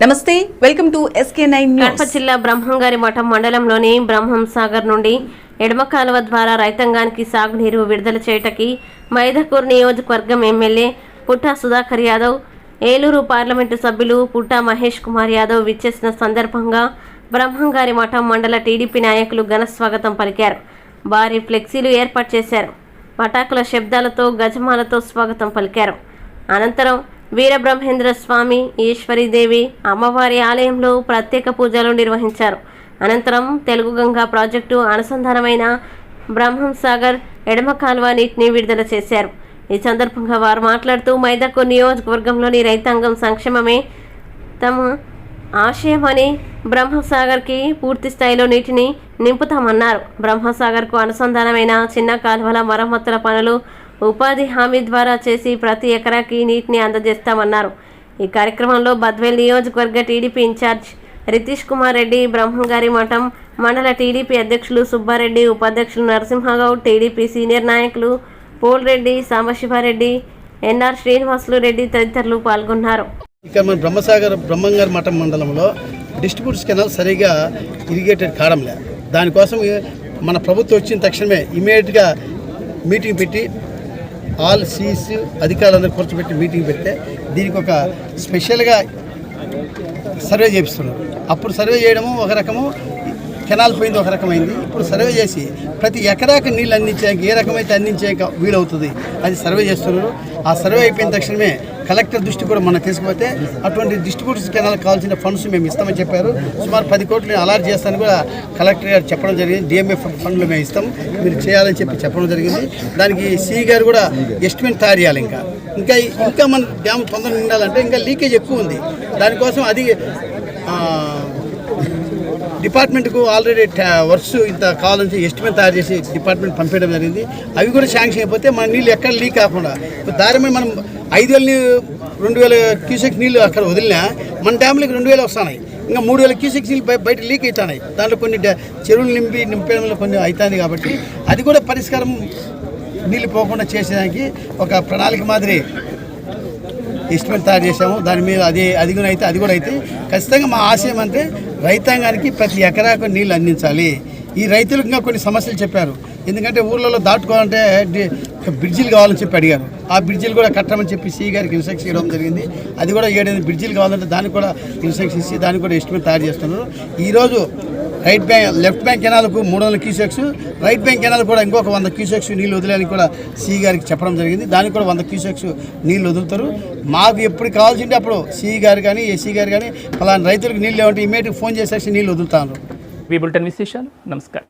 నమస్తే welcome to SK nine Kadapa జిల్లా బ్రహ్మంగారి మఠం మండలంలోని బ్రహ్మం సాగర్ నుండి ఎడమ కాలువ ద్వారా రైతాంగానికి సాగునీరు విడుదల చేయటకి మైదకూర్ నియోజకవర్గం ఎమ్మెల్యే పుట్టా సుధాకర్ యాదవ్ ఏలూరు పార్లమెంటు సభ్యులు పుట్టా మహేష్ కుమార్ యాదవ్ విచ్చేసిన సందర్భంగా బ్రహ్మంగారి మఠం మండల టీడీపీ నాయకులు ఘన స్వాగతం పలికారు. భారీ ఫ్లెక్సీలు ఏర్పాటు చేశారు. పటాకుల శబ్దాలతో గజమాలతో స్వాగతం పలికారు. అనంతరం వీరబ్రహ్మేంద్ర స్వామి ఈశ్వరీదేవి అమ్మవారి ఆలయంలో ప్రత్యేక పూజలు నిర్వహించారు. అనంతరం తెలుగు గంగా ప్రాజెక్టు అనుసంధానమైన బ్రహ్మం సాగర్ ఎడమ కాలువ నీటిని విడుదల చేశారు. ఈ సందర్భంగా వారు మాట్లాడుతూ మైదాకు నియోజకవర్గంలోని రైతాంగం సంక్షేమమే తమ ఆశయమని బ్రహ్మసాగర్కి పూర్తి స్థాయిలో నీటిని నింపుతామన్నారు. బ్రహ్మసాగర్కు అనుసంధానమైన చిన్న కాలువల మరమ్మతుల పనులు ఉపాధి హామీ ద్వారా చేసి ప్రతి ఎకరాకి నీటిని అందజేస్తామన్నారు. ఈ కార్యక్రమంలో బద్వేల్ నియోజకవర్గ TDP in charge Ritesh Kumar Reddy బ్రహ్మంగారి మఠం మండల టీడీపీ అధ్యక్షులు సుబ్బారెడ్డి ఉపాధ్యక్షులు నరసింహగౌడ్ టీడీపీ సీనియర్ నాయకులు పోల్ రెడ్డి సాంబశివారెడ్డి ఎన్ఆర్ శ్రీనివాసులు రెడ్డి తదితరులు పాల్గొన్నారు. ఇక్కడ మన బ్రహ్మసాగర్ బ్రహ్మంగారి మఠం మండలంలో డిస్ట్రిబ్యూట్స్ కెనాల్ సరిగా ఇరిగేటెడ్ కావడంలే దానికోసం మన ప్రభుత్వం వచ్చిన తక్షణమే ఇమీడియట్గా మీటింగ్ పెట్టి ఆల్ సీస్ అధికారులందరూ కూర్చోబెట్టి మీటింగ్ పెడితే దీనికి ఒక స్పెషల్గా సర్వే చేపిస్తున్నారు. అప్పుడు సర్వే చేయడము ఒక రకము కెనాల్ పోయింది ఒక రకమైంది. ఇప్పుడు సర్వే చేసి ప్రతి ఎకరాకి నీళ్ళు అందించడానికి ఏ రకమైతే అందించాక వీలవుతుంది అది సర్వే చేస్తున్నారు. ఆ సర్వే అయిపోయిన తక్షణమే కలెక్టర్ దృష్టి కూడా మనం తీసుకుపోతే అటువంటి డిస్ట్రిబ్యూటర్స్ కెనాల్ కావాల్సిన ఫండ్స్ మేము ఇస్తామని చెప్పారు. సుమారు పది కోట్లు అలాట్ చేస్తాను కూడా కలెక్టర్ గారు చెప్పడం జరిగింది. డిఎంఎఫ్ ఫండ్లు మేము ఇస్తాం. మీరు చేయాలని చెప్పి చెప్పడం జరిగింది. దానికి సి గారు కూడా ఎస్టిమేట్ తయారు చేయాలి ఇంకా. ఇంకా ఇంకా మన డ్యామ్ తొందరగా ఉండాలంటే ఇంకా లీకేజ్ ఎక్కువ ఉంది. దానికోసం అది డిపార్ట్మెంట్కు ఆల్రెడీ వర్క్స్ ఇంత కావాలని ఎస్టిమేట్ తయారు చేసి డిపార్ట్మెంట్ పంపించడం జరిగింది. అవి కూడా శాంక్షన్ అయిపోతే మన నీళ్ళు ఎక్కడ లీక్ కాకుండా దారి మనం ఐదు వేల రెండు వేల క్యూసెక్ నీళ్ళు అక్కడ వదిలినా మన డ్యామ్లకి రెండు వేలు వస్తున్నాయి. ఇంకా మూడు వేల క్యూసెక్ నీళ్ళు బయట లీక్ అవుతున్నాయి దాంట్లో కొన్ని చెరువులు నింపి నింపడంలో కొన్ని అవుతుంది కాబట్టి అది కూడా పరిష్కారం నీళ్ళు పోకుండా చేసేదానికి ఒక ప్రణాళిక మాదిరి ఎస్టిమేట్ తయారు చేసాము దాని మీద అది అది కూడా అయితే అది కూడా అయితే ఖచ్చితంగా మా ఆశయం అంటే రైతాంగానికి ప్రతి ఎకరాకు నీళ్ళు అందించాలి. ఈ రైతులకు ఇంకా కొన్ని సమస్యలు చెప్పారు. ఎందుకంటే ఊర్లలో దాటుకోవాలంటే బ్రిడ్జిలు కావాలని చెప్పి అడిగారు. ఆ బ్రిడ్జిలు కూడా కట్టమని చెప్పి సి గారికి ఇన్స్ట్రక్షన్ ఇవ్వడం జరిగింది. అది కూడా ఏడెనిమిది బ్రిడ్జిలు కావాలంటే దానికి కూడా ఇన్స్ట్రక్షన్ ఇచ్చి దానికి కూడా ఎస్టిమేట్ తయారు చేస్తున్నారు. ఈరోజు రైట్ బ్యాంక్ లెఫ్ట్ బ్యాంక్ కెనాల్కు మూడు వందల క్యూసెక్స్ రైట్ బ్యాంక్ కెనాల్ కూడా ఇంకొక వంద క్యూసెక్స్ నీళ్ళు వదిలేని కూడా సి గారికి చెప్పడం జరిగింది. దానికి కూడా వంద క్యూసెక్స్ నీళ్ళు వదులుతారు. మాకు ఎప్పుడు కావాల్సింటే అప్పుడు సి గారు కానీ ఎస్సీ గారు కానీ ఫలానా రైతులకు నీళ్ళు లేవంటే ఇమీడియట్గా ఫోన్ చేసేసి నీళ్ళు వదులుతాను బులెటిన్ విశేషాలు? నమస్కారం.